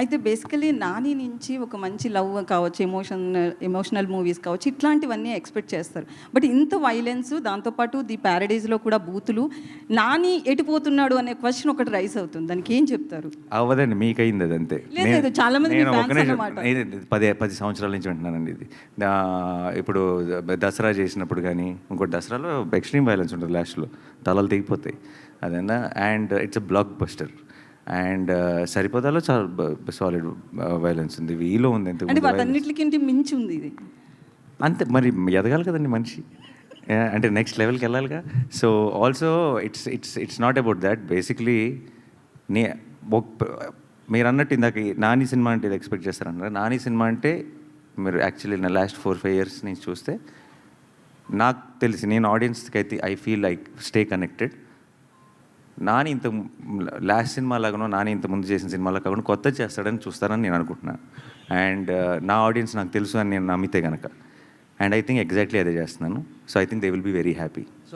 అయితే బేసికలీ నాని నుంచి ఒక మంచి లవ్ కావచ్చు ఎమోషన్ ఎమోషనల్ మూవీస్ కావచ్చు ఇట్లాంటివన్నీ ఎక్స్పెక్ట్ చేస్తారు. బట్ ఇంత వైలెన్స్ దాంతోపాటు ది ప్యారడైజ్లో కూడా బూతులు నాని ఎటుపోతున్నాడు అనే క్వశ్చన్ ఒకటి రైస్ అవుతుంది. దానికి ఏం చెప్తారు? అవ్వదండి మీకయింది అది అంతే లేదు, చాలా మంది పది పది సంవత్సరాల నుంచి వింటున్నానండి ఇది. ఇప్పుడు దసరా చేసినప్పుడు కానీ ఇంకోటి దసరాలో ఎక్స్ట్రీమ్ వైలెన్స్ ఉంటుంది లాస్ట్లో తలలు తెగిపోతాయి. అదేనా? And it's a blockbuster and సరిపోదాలో చాలా సాలిడ్ వైలెన్స్ ఉంది. వీలో ఉంది అంటే మించి ఉంది ఇది. అంతే మరి ఎదగాలి కదండి మనిషి. అంటే నెక్స్ట్ లెవెల్కి వెళ్ళాలిగా. So also it's it's it's not about that basically నే మీరు అన్నట్టు ఇందాక నాని సినిమా అంటే ఇది ఎక్స్పెక్ట్ చేస్తారన్నారు? నాని సినిమా అంటే మీరు యాక్చువల్లీ నా లాస్ట్ ఫోర్ ఫైవ్ ఇయర్స్ నుంచి చూస్తే నాకు తెలిసి నేను ఆడియన్స్కి అయితే I feel like stay connected Nani ఇంత లాస్ట్ సినిమా లాగానో నాని ఇంత ముందు చేసిన సినిమాలో కాకుండా కొత్త చేస్తాడని చూస్తారని నేను అనుకుంటున్నాను అండ్ uh, నా ఆడియన్స్ నాకు తెలుసు అని నేను నమ్మితే కనుక అండ్ ఐ థింక్ ఎగ్జాక్ట్లీ అదే చేస్తున్నాను. So I think they will be very happy.